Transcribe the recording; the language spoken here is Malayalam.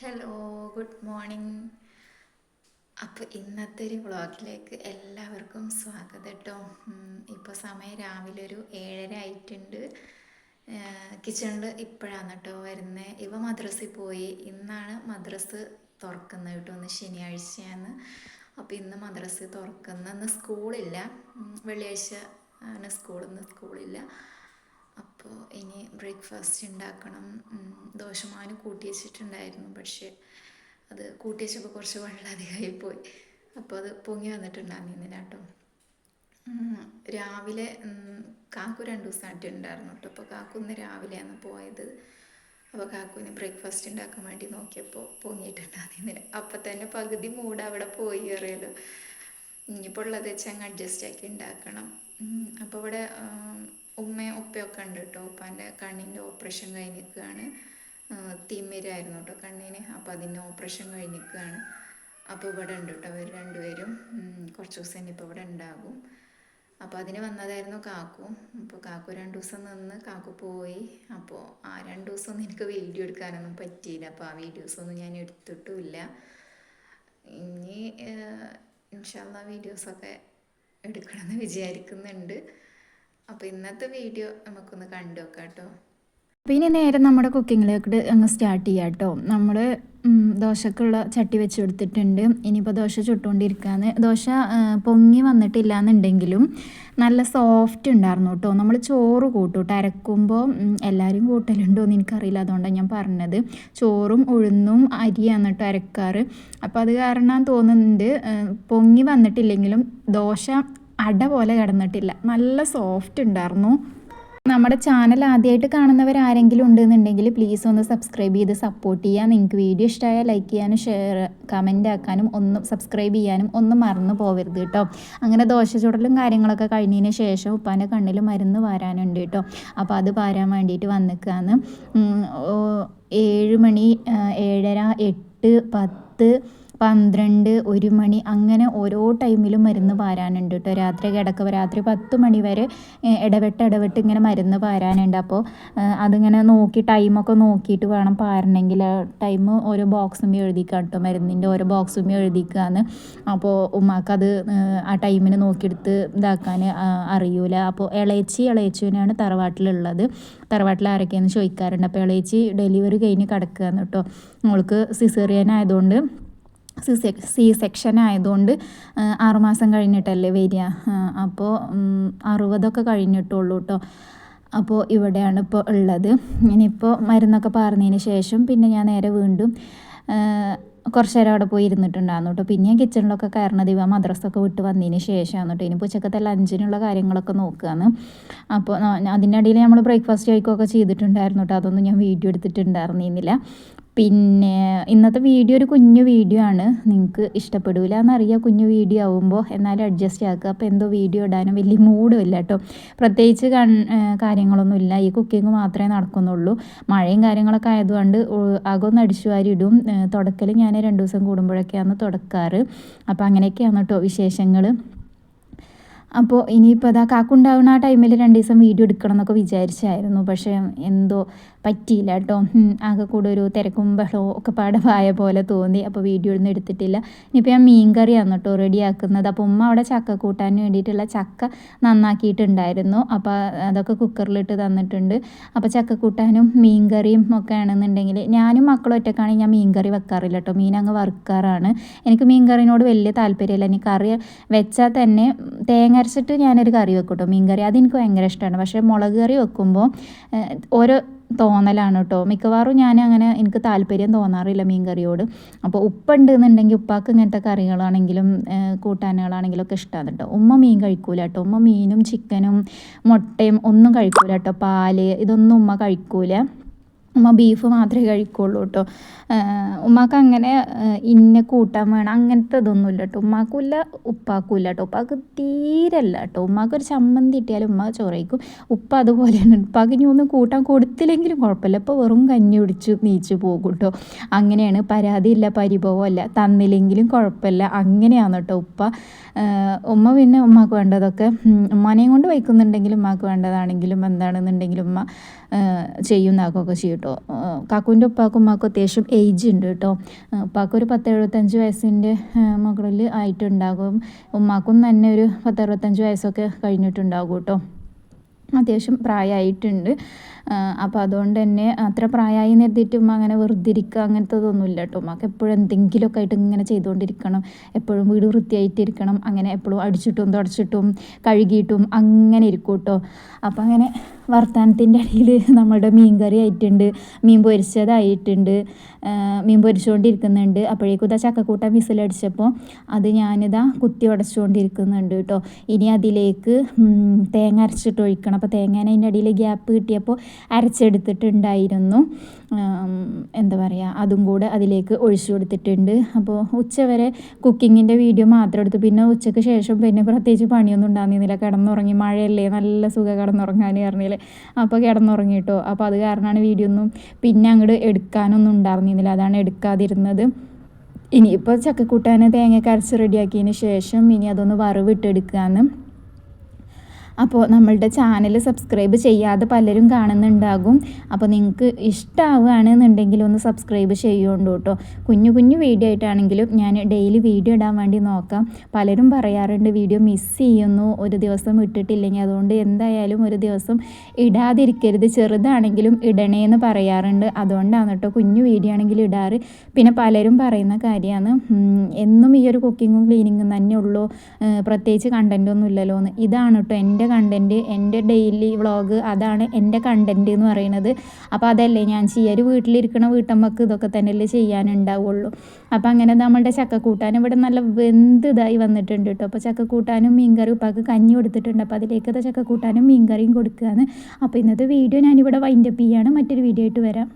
ഹലോ ഗുഡ് മോർണിംഗ് അപ്പോൾ ഇന്നത്തെ ഒരു വ്ളോഗിലേക്ക് എല്ലാവർക്കും സ്വാഗതം കേട്ടോ ഇപ്പോൾ സമയം രാവിലെ ഒരു ഏഴര ആയിട്ടുണ്ട്. കിച്ചണിൽ ഇപ്പോഴാണ് കേട്ടോ വരുന്നത് ഇവ മദ്രസിൽ പോയി. ഇന്നാണ് മദ്രസ് തുറക്കുന്നത് കേട്ടോ ഒന്ന് ശനിയാഴ്ചയാണ്. അപ്പോൾ ഇന്ന് മദ്രസ് തുറക്കുന്ന ഇന്ന് സ്കൂളില്ല വെള്ളിയാഴ്ച ആണ് സ്കൂളില്ല. അപ്പോൾ ഇനി ബ്രേക്ക്ഫാസ്റ്റ് ഉണ്ടാക്കണം ദോശമാവ് കൂട്ടി വെച്ചിട്ടുണ്ടായിരുന്നു. പക്ഷേ അത് കൂട്ടി വെച്ചപ്പോൾ കുറച്ച് വെള്ളം അധികമായി പോയി. അപ്പോൾ അത് പൊങ്ങി വന്നിട്ടുണ്ടായിരുന്നില്ല കേട്ടോ രാവിലെ കാക്കു രണ്ട് ദിവസമായിട്ട് ഉണ്ടായിരുന്നു കേട്ടോ. അപ്പോൾ കാക്കു ഇന്ന് രാവിലെയാണ് പോയത്. അപ്പോൾ കാക്കുവിന് ബ്രേക്ക്ഫാസ്റ്റ് ഉണ്ടാക്കാൻ വേണ്ടി നോക്കിയപ്പോൾ പൊങ്ങിയിട്ടുണ്ടായിരുന്നില്ല അപ്പം തന്നെ പകുതി മൂട് അവിടെ പോയി അറിയാലോ. ഇനിയിപ്പോൾ ഉള്ളത് വെച്ച് അങ്ങ് അഡ്ജസ്റ്റ് ആക്കി ഉണ്ടാക്കണം അപ്പോൾ ഇവിടെ ഉമ്മയും ഉപ്പയൊക്കെ ഉണ്ട് കേട്ടോ ഉപ്പാന്റെ കണ്ണിന്റെ ഓപ്പറേഷൻ കഴിഞ്ഞിരിക്കുകയാണ്. തിമിരായിരുന്നു കേട്ടോ കണ്ണിന്. അപ്പോൾ അതിന്റെ ഓപ്പറേഷൻ കഴിഞ്ഞിരിക്കുകയാണ്. അപ്പോൾ ഇവിടെ ഉണ്ട് കേട്ടോ അവർ രണ്ടുപേരും. കുറച്ച് ദിവസം ഇനിയിപ്പോൾ ഇവിടെ ഉണ്ടാകും അപ്പോൾ അതിന് വന്നതായിരുന്നു കാക്കു. അപ്പോൾ കാക്കു രണ്ട് ദിവസം നിന്ന് കാക്കു പോയി. അപ്പോൾ ആ രണ്ട് ദിവസമൊന്നും എനിക്ക് വീഡിയോ എടുക്കാനൊന്നും പറ്റിയില്ല. അപ്പോൾ ആ വീഡിയോസൊന്നും ഞാൻ എടുത്തിട്ടുമില്ല ഇനി ഇൻഷാല്ല വീഡിയോസൊക്കെ എടുക്കണമെന്ന് വിചാരിക്കുന്നുണ്ട്. അപ്പോൾ ഇന്നത്തെ വീഡിയോ നമുക്കൊന്ന് കണ്ടു നോക്കാം കേട്ടോ പിന്നെ നേരെ നമ്മുടെ കുക്കിങ്ങിലേക്ക് അങ്ങ് സ്റ്റാർട്ട് ചെയ്യാം കേട്ടോ നമ്മൾ ദോശക്കുള്ള ചട്ടി വെച്ച് കൊടുത്തിട്ടുണ്ട്. ഇനിയിപ്പോൾ ദോശ ചുട്ടുകൊണ്ടിരിക്കുകയാണ് ദോശ പൊങ്ങി വന്നിട്ടില്ല എന്നുണ്ടെങ്കിലും നല്ല സോഫ്റ്റ് ഉണ്ടായിരുന്നു കേട്ടോ നമ്മൾ ചോറ് കൂട്ടും കേട്ടോ അരക്കുമ്പോൾ എല്ലാവരും കൂട്ടലുണ്ടോ എന്ന് എനിക്കറിയില്ല. അതുകൊണ്ടാണ് ഞാൻ പറഞ്ഞത്. ചോറും ഉഴുന്നും അരിയാണ് കേട്ടോ അരക്കാറ്. അപ്പോൾ അത് കാരണം തോന്നുന്നുണ്ട് പൊങ്ങി വന്നിട്ടില്ലെങ്കിലും ദോശ അട പോലെ കിടന്നിട്ടില്ല. നല്ല സോഫ്റ്റ് ഉണ്ടായിരുന്നു. നമ്മുടെ ചാനൽ ആദ്യമായിട്ട് കാണുന്നവർ ആരെങ്കിലും ഉണ്ടെന്നുണ്ടെങ്കിൽ പ്ലീസ് ഒന്ന് സബ്സ്ക്രൈബ് ചെയ്ത് സപ്പോർട്ട് ചെയ്യുക നിങ്ങൾക്ക് വീഡിയോ ഇഷ്ടമായാൽ ലൈക്ക് ചെയ്യാനും ഷെയർ കമന്റ് ആക്കാനും ഒന്നും സബ്സ്ക്രൈബ് ചെയ്യാനും ഒന്നും മറന്നു പോകരുത് കേട്ടോ അങ്ങനെ ദോശ ചുടലും കാര്യങ്ങളൊക്കെ കഴിഞ്ഞതിന് ശേഷം ഉപ്പാന്റെ കണ്ണിൽ മരുന്ന് വരാനുണ്ട് കേട്ടോ അപ്പോൾ അത് പാരാൻ വേണ്ടിയിട്ട് വന്നിക്കാന്ന് ഏഴ് മണി ഏഴര എട്ട് പത്ത് പന്ത്രണ്ട് ഒരു മണി അങ്ങനെ ഓരോ ടൈമിലും മരുന്ന് പാരാനുണ്ട് കേട്ടോ രാത്രി കിടക്കുക രാത്രി പത്ത് മണി വരെ ഇടവിട്ട് ഇടവിട്ട് ഇങ്ങനെ മരുന്ന് പാരാനുണ്ട്. അപ്പോൾ അതിങ്ങനെ നോക്കി ടൈമൊക്കെ നോക്കിയിട്ട് വേണം പാരണമെങ്കിൽ ടൈം ഓരോ ബോക്സും എഴുതിക്കാം കേട്ടോ മരുന്നിന്റെ ഓരോ ബോക്സും എഴുതിക്കാന്ന്. അപ്പോൾ ഉമ്മാക്കത് അത് ആ ടൈമിന് നോക്കിയെടുത്ത് ഇതാക്കാൻ അറിയൂല. അപ്പോൾ ഇളയച്ചി ഇളയച്ചുവിനാണ് തറവാട്ടിലുള്ളത്. തറവാട്ടിൽ ആരൊക്കെയാണെന്ന് ചോദിക്കാറുണ്ട്. അപ്പോൾ ഇളയച്ചി ഡെലിവറി കഴിഞ്ഞ് കിടക്കുകയാണ് കേട്ടോ അവൾക്ക് സിസേറിയൻ ആയതുകൊണ്ട് സി സി സെക്ഷൻ ആയതുകൊണ്ട് ആറുമാസം കഴിഞ്ഞിട്ടല്ലേ വരിക. അപ്പോൾ അറുപതൊക്കെ കഴിഞ്ഞിട്ടുള്ളൂ കേട്ടോ അപ്പോൾ ഇവിടെയാണ് ഇപ്പോൾ ഉള്ളത്. ഇനിയിപ്പോൾ മരുന്നൊക്കെ പാർന്നതിന് ശേഷം പിന്നെ ഞാൻ നേരെ വീണ്ടും കുറച്ച് നേരം അവിടെ പോയി ഇരുന്നിട്ടുണ്ടായിരുന്നു കേട്ടോ പിന്നെ ഞാൻ കിച്ചണിലൊക്കെ കയറണത് ഇവ മദ്രസൊക്കെ വിട്ട് വന്നതിന് ശേഷമാണ് കേട്ടോ ഇനി ഉച്ചക്കത്തെ ലഞ്ചിനുള്ള കാര്യങ്ങളൊക്കെ നോക്കുകയാണ് അപ്പോൾ അതിന്റെ നമ്മൾ ബ്രേക്ക്ഫാസ്റ്റ് കഴിക്കുകയൊക്കെ ചെയ്തിട്ടുണ്ടായിരുന്നു കേട്ടോ അതൊന്നും ഞാൻ വീഡിയോ എടുത്തിട്ടുണ്ടായിരുന്നില്ല. പിന്നെ ഇന്നത്തെ വീഡിയോ ഒരു കുഞ്ഞു വീഡിയോ ആണ്. നിങ്ങൾക്ക് ഇഷ്ടപ്പെടില്ല എന്നറിയാം കുഞ്ഞു വീഡിയോ ആവുമ്പോൾ എന്നാലും അഡ്ജസ്റ്റ് ആക്കുക. അപ്പോൾ എന്തോ വീഡിയോ ഇടാനും വലിയ മൂഡും ഇല്ല കേട്ടോ. പ്രത്യേകിച്ച് കൺ കാര്യങ്ങളൊന്നുമില്ല ഈ കുക്കിംഗ് മാത്രമേ നടക്കുന്നുള്ളൂ. മഴയും കാര്യങ്ങളൊക്കെ ആയതുകൊണ്ട് ആകൊന്ന് അടിച്ചു വാരി ഇടും. തുടക്കൽ ഞാൻ രണ്ട് ദിവസം കൂടുമ്പോഴൊക്കെയാണ് തുടക്കാറ്. അപ്പോൾ അങ്ങനെയൊക്കെയാണ് കേട്ടോ വിശേഷങ്ങൾ അപ്പോൾ ഇനിയിപ്പോൾ അതാ കാക്കുണ്ടാവുന്ന ആ ടൈമിൽ രണ്ട് ദിവസം വീഡിയോ എടുക്കണം എന്നൊക്കെ വിചാരിച്ചായിരുന്നു. പക്ഷേ എന്തോ പറ്റിയില്ല കേട്ടോ. ആകെ കൂടെ ഒരു തിരക്കും ബഹളവും ഒക്കെ പാടമായ പോലെ തോന്നി. അപ്പോൾ വീഡിയോ ഒന്നും എടുത്തിട്ടില്ല. ഇനിയിപ്പോൾ ഞാൻ മീൻ കറിയാണ് കേട്ടോ റെഡി ആക്കുന്നത്. അപ്പോൾ ഉമ്മ അവിടെ ചക്ക കൂട്ടാൻ വേണ്ടിയിട്ടുള്ള ചക്ക നന്നാക്കിയിട്ടുണ്ടായിരുന്നു. അപ്പോൾ അതൊക്കെ കുക്കറിലിട്ട് തന്നിട്ടുണ്ട്. അപ്പോൾ ചക്ക കൂട്ടാനും മീൻ കറിയും ഒക്കെ ആണെന്നുണ്ടെങ്കിൽ ഞാനും മക്കളും ഒറ്റക്കാണെങ്കിൽ ഞാൻ മീൻ കറി വെക്കാറില്ല കേട്ടോ. മീൻ അങ്ങ് വറുക്കാറാണ്. എനിക്ക് മീൻ കറിനോട് വലിയ താല്പര്യമില്ല. എനിക്ക് കറി വെച്ചാൽ തന്നെ തേങ്ങ അരച്ചിട്ട് ഞാനൊരു കറി വെക്കും കേട്ടോ മീൻ കറി അതെനിക്ക് ഭയങ്കര ഇഷ്ടമാണ് പക്ഷേ മുളക് കറി വെക്കുമ്പോൾ ഓരോ തോന്നലാണ് കേട്ടോ മിക്കവാറും ഞാൻ അങ്ങനെ എനിക്ക് താല്പര്യം തോന്നാറില്ല മീൻ കറിയോട് അപ്പോൾ ഉപ്പുണ്ട് എന്നുണ്ടെങ്കിൽ ഉപ്പാക്ക് ഇങ്ങനത്തെ കറികളാണെങ്കിലും കൂട്ടാനുകളാണെങ്കിലും ഒക്കെ ഇഷ്ടമാണ് കേട്ടോ ഉമ്മ മീൻ കഴിക്കൂല കേട്ടോ ഉമ്മ മീനും ചിക്കനും മുട്ടയും ഒന്നും കഴിക്കൂല കേട്ടോ പാൽ ഇതൊന്നും ഉമ്മ കഴിക്കൂല. ഉമ്മ ബീഫ് മാത്രമേ കഴിക്കുള്ളൂ കേട്ടോ ഉമ്മാക്ക് അങ്ങനെ ഇന്ന കൂട്ടാൻ വേണം അങ്ങനത്തെ ഇതൊന്നുമില്ല കേട്ടോ ഉമ്മാക്കുമില്ല ഉപ്പാക്കുമില്ല കേട്ടോ ഉപ്പാക്ക് തീരല്ല കേട്ടോ ഉമ്മാക്ക് ഒരു ചമ്മന്തി കിട്ടിയാലും ഉമ്മ ചോറ് കഴിക്കും ഉപ്പ അതുപോലെയാണ്. ഉപ്പാക്ക് ഇനി ഒന്നും കൂട്ടാൻ കൊടുത്തില്ലെങ്കിലും കുഴപ്പമില്ല. ഇപ്പോൾ വെറും കഞ്ഞി ഒടിച്ച് നീച്ച് പോകും കേട്ടോ അങ്ങനെയാണ്. പരാതിയില്ല പരിഭവമല്ല തന്നില്ലെങ്കിലും കുഴപ്പമില്ല. അങ്ങനെയാണ് കേട്ടോ ഉപ്പ. ഉമ്മ പിന്നെ ഉമ്മാക്ക് വേണ്ടതൊക്കെ ഉമ്മാനെയും കൊണ്ട് വയ്ക്കുന്നുണ്ടെങ്കിലും ഉമ്മാക്ക് വേണ്ടതാണെങ്കിലും എന്താണെന്നുണ്ടെങ്കിലും ഉമ്മ ചെയ്യുന്നതൊക്കെ ചെയ്യും കേട്ടോ കാക്കുവിന്റെ ഉപ്പാക്കും ഉമ്മാക്കും അത്യാവശ്യം ഏജ് ഉണ്ട് കേട്ടോ. ഉപ്പാക്കൊരു പത്ത് എഴുപത്തഞ്ച് വയസ്സിന്റെ മുകളിൽ ആയിട്ടുണ്ടാകും. ഉമ്മാക്കും തന്നെ ഒരു പത്ത് അറുപത്തഞ്ച് വയസ്സൊക്കെ കഴിഞ്ഞിട്ടുണ്ടാകും കേട്ടോ. അത്യാവശ്യം പ്രായമായിട്ടുണ്ട്. അപ്പോൾ അതുകൊണ്ട് തന്നെ അത്ര പ്രായമായി നിർത്തിയിട്ട് ഉമ്മ അങ്ങനെ വെറുതെ ഇരിക്കുക അങ്ങനത്തതൊന്നുമില്ല കേട്ടോ. ഉമ്മക്ക് എപ്പോഴും എന്തെങ്കിലുമൊക്കെ ആയിട്ട് ഇങ്ങനെ ചെയ്തുകൊണ്ടിരിക്കണം. എപ്പോഴും വീട് വൃത്തിയായിട്ടിരിക്കണം. അങ്ങനെ എപ്പോഴും അടിച്ചിട്ടും തുടച്ചിട്ടും കഴുകിയിട്ടും അങ്ങനെ ഇരിക്കും കേട്ടോ. അപ്പോൾ അങ്ങനെ വർത്തമാനത്തിന്റെ ഇടയിൽ നമ്മുടെ മീൻ കറി ആയിട്ടുണ്ട്. മീൻ പൊരിച്ചതായിട്ടുണ്ട്. മീൻ പൊരിച്ചുകൊണ്ടിരിക്കുന്നുണ്ട്. അപ്പോഴേക്കും ഇതാ ചക്കക്കൂട്ടൻ വിസിലടിച്ചപ്പോൾ അത് ഞാനിതാ കുത്തി ഉടച്ചുകൊണ്ടിരിക്കുന്നുണ്ട് കേട്ടോ. ഇനി അതിലേക്ക് തേങ്ങ അരച്ചിട്ട് ഒഴിക്കണം. അപ്പോൾ തേങ്ങേനെ അതിന്റെ അടിയിൽ ഗ്യാപ്പ് കിട്ടിയപ്പോൾ അരച്ചെടുത്തിട്ടുണ്ടായിരുന്നു. എന്താ പറയുക അതും കൂടെ അതിലേക്ക് ഒഴിച്ചു കൊടുത്തിട്ടുണ്ട്. അപ്പോൾ ഉച്ചവരെ കുക്കിങ്ങിന്റെ വീഡിയോ മാത്രം എടുത്തു. പിന്നെ ഉച്ചയ്ക്ക് ശേഷം പിന്നെ പ്രത്യേകിച്ച് പണിയൊന്നും ഉണ്ടാകുന്നില്ല കിടന്നുറങ്ങി മഴയല്ലേ നല്ല സുഖം കിടന്നുറങ്ങാൻ പറഞ്ഞില്ലേ. അപ്പോൾ കിടന്നുറങ്ങിയിട്ടോ അപ്പോൾ അത് കാരണമാണ് വീഡിയോ ഒന്നും പിന്നെ അങ്ങോട്ട് എടുക്കാനൊന്നും ഉണ്ടായിരുന്നില്ല. അതാണ് എടുക്കാതിരുന്നത്. ഇനിയിപ്പോൾ ചക്കക്കൂട്ടാൻ തേങ്ങ കരച്ച് റെഡിയാക്കിയതിന് ശേഷം ഇനി അതൊന്ന് വറവിട്ടെടുക്കാമെന്ന് അപ്പോൾ നമ്മളുടെ ചാനൽ സബ്സ്ക്രൈബ് ചെയ്യാതെ പലരും കാണുന്നുണ്ടാകും. അപ്പോൾ നിങ്ങൾക്ക് ഇഷ്ടമാവുകയാണെന്നുണ്ടെങ്കിൽ ഒന്ന് സബ്സ്ക്രൈബ് ചെയ്യുകൊണ്ട് കേട്ടോ. കുഞ്ഞു കുഞ്ഞു വീഡിയോ ആയിട്ടാണെങ്കിലും ഞാൻ ഡെയിലി വീഡിയോ ഇടാൻ വേണ്ടി നോക്കാം. പലരും പറയാറുണ്ട് വീഡിയോ മിസ് ചെയ്യുന്നു ഒരു ദിവസം ഇട്ടിട്ടില്ലെങ്കിൽ അതുകൊണ്ട് എന്തായാലും ഒരു ദിവസം ഇടാതിരിക്കരുത് ചെറുതാണെങ്കിലും ഇടണേന്ന് പറയാറുണ്ട്. അതുകൊണ്ടാണ് കേട്ടോ കുഞ്ഞു വീഡിയോ ആണെങ്കിലും ഇടാറ്. പിന്നെ പലരും പറയുന്ന കാര്യമാണ് എന്നും ഈ ഒരു കുക്കിങ്ങും ക്ലീനിങ്ങും തന്നെ ഉള്ളൂ. പ്രത്യേകിച്ച് കണ്ടന്റൊന്നും ഇല്ലല്ലോ എന്ന് ഇതാണ് കേട്ടോ എന്റെ കണ്ടന്റ് എന്റെ ഡെയിലി വ്ളോഗ് അതാണ് എന്റെ കണ്ടന്റ് എന്ന് പറയുന്നത്. അപ്പോൾ അതല്ലേ ഞാൻ ചെയ്യുക ഒരു വീട്ടിലിരിക്കണ വീട്ടമ്മക്ക് ഇതൊക്കെ തന്നെയല്ലേ ചെയ്യാനുണ്ടാവുള്ളൂ. അപ്പോൾ അങ്ങനെ നമ്മളുടെ ചക്കക്കൂട്ടാൻ ഇവിടെ നല്ല വെന്ത് ഇതായി വന്നിട്ടുണ്ട് കേട്ടോ അപ്പോൾ ചക്കക്കൂട്ടാനും മീൻകറി ഉപ്പാക്ക് കഞ്ഞി കൊടുത്തിട്ടുണ്ട്. അപ്പോൾ അതിലേക്ക് ചക്കക്കൂട്ടാനും മീൻകറിയും കൊടുക്കുകയാണ് അപ്പോൾ ഇന്നത്തെ വീഡിയോ ഞാനിവിടെ വൈൻഡപ്പ് ചെയ്യാണ്. മറ്റൊരു വീഡിയോ ആയിട്ട് വരാം.